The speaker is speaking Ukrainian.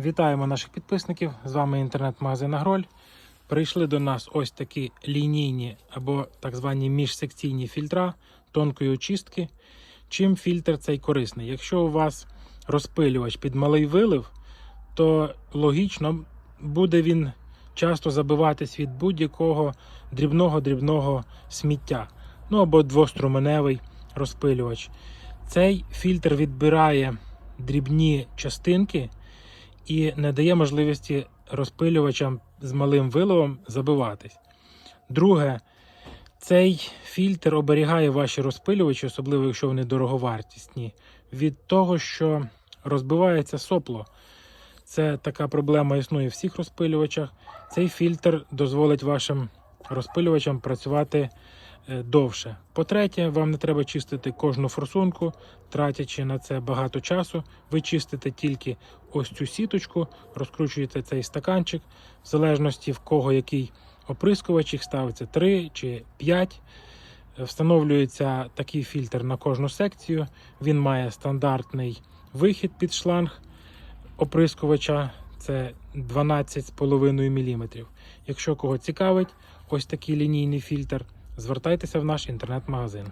Вітаємо наших підписників. З вами інтернет-магазин Агроль. Прийшли до нас ось такі лінійні або так звані міжсекційні фільтра тонкої очистки. Чим фільтр цей корисний? Якщо у вас розпилювач під малий вилив, то логічно буде він часто забиватись від будь-якого дрібного-дрібного сміття. Ну або двоструменевий розпилювач. Цей фільтр відбирає дрібні частинки і не дає можливості розпилювачам з малим виливом забиватись. Друге, цей фільтр оберігає ваші розпилювачі, особливо якщо вони дороговартісні, від того, що розбивається сопло. Це така проблема існує в всіх розпилювачах. Цей фільтр дозволить вашим розпилювачам працювати довше. По-третє, вам не треба чистити кожну форсунку, тратячи на це багато часу. Ви чистите тільки ось цю сіточку, розкручуєте цей стаканчик, в залежності в кого який оприскувач, їх ставиться 3 чи 5. Встановлюється такий фільтр на кожну секцію. Він має стандартний вихід під шланг оприскувача. Це 12,5 мм. Якщо кого цікавить, ось такий лінійний фільтр, звертайтеся в наш інтернет-магазин.